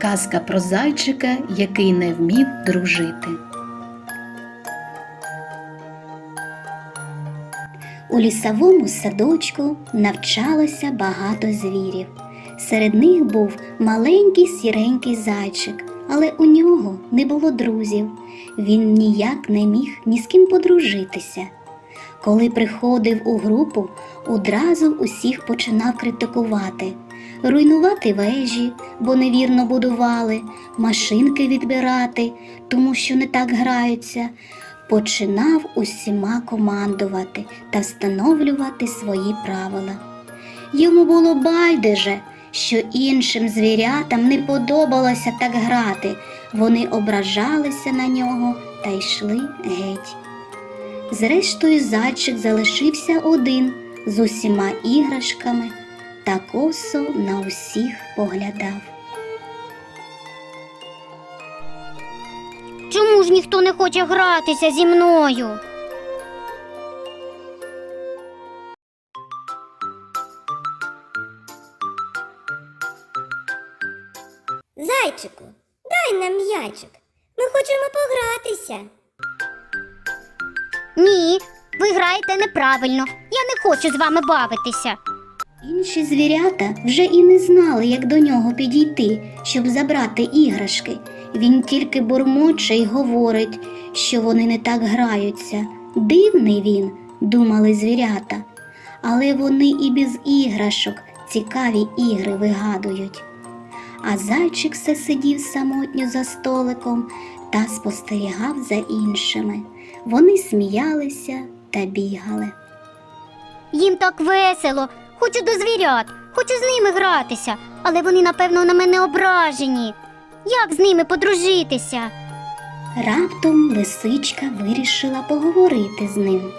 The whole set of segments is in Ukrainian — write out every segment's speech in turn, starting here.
Казка про зайчика, який не вмів дружити. У лісовому садочку навчалося багато звірів. Серед них був маленький сіренький зайчик, але у нього не було друзів. Він ніяк не міг ні з ким подружитися. Коли приходив у групу, одразу усіх починав критикувати, руйнувати вежі, бо невірно будували, машинки відбирати, тому що не так граються, починав усіма командувати та встановлювати свої правила. Йому було байдуже, що іншим звірятам не подобалося так грати, вони ображалися на нього та йшли геть. Зрештою, зайчик залишився один з усіма іграшками та косо на усіх поглядав. Чому ж ніхто не хоче гратися зі мною? Зайчику, дай нам м'ячик. Ми хочемо погратися. Ні, ви граєте неправильно. Я не хочу з вами бавитися. Інші звірята вже і не знали, як до нього підійти, щоб забрати іграшки. Він тільки бурмоче й говорить, що вони не так граються. Дивний він, думали звірята, але вони і без іграшок цікаві ігри вигадують. А зайчик все сидів самотньо за столиком та спостерігав за іншими. Вони сміялися та бігали. Їм так весело. Хочу до звірят, хочу з ними гратися, але вони, напевно, на мене ображені. Як з ними подружитися? Раптом лисичка вирішила поговорити з ним.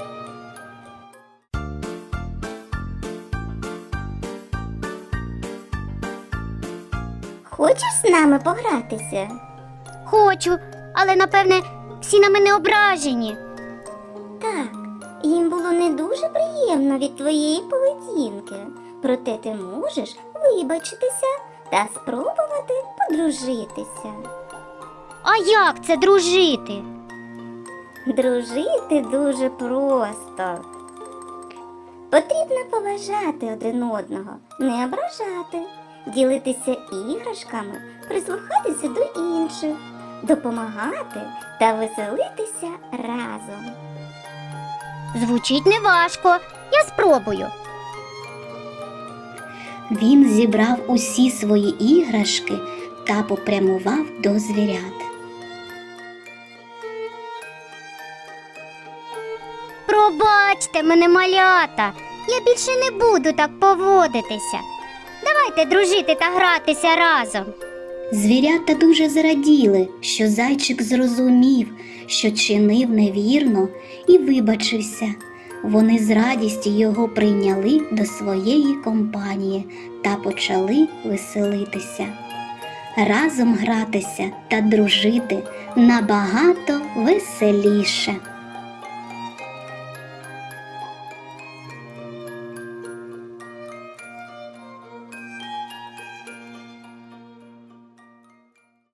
Хочеш з нами погратися? Хочу, але напевне всі на мене ображені. Дуже приємно від твоєї поведінки. Проте ти можеш вибачитися та спробувати подружитися. А як це дружити? Дружити дуже просто. Потрібно поважати один одного, не ображати, ділитися іграшками, прислухатися до інших, допомагати та веселитися разом. Звучить неважко. Я спробую. Він зібрав усі свої іграшки та попрямував до звірят. Пробачте мене, малята. Я більше не буду так поводитися. Давайте дружити та гратися разом. Звірята дуже зраділи, що зайчик зрозумів, що чинив невірно, і вибачився. Вони з радістю його прийняли до своєї компанії та почали веселитися. Разом гратися та дружити набагато веселіше.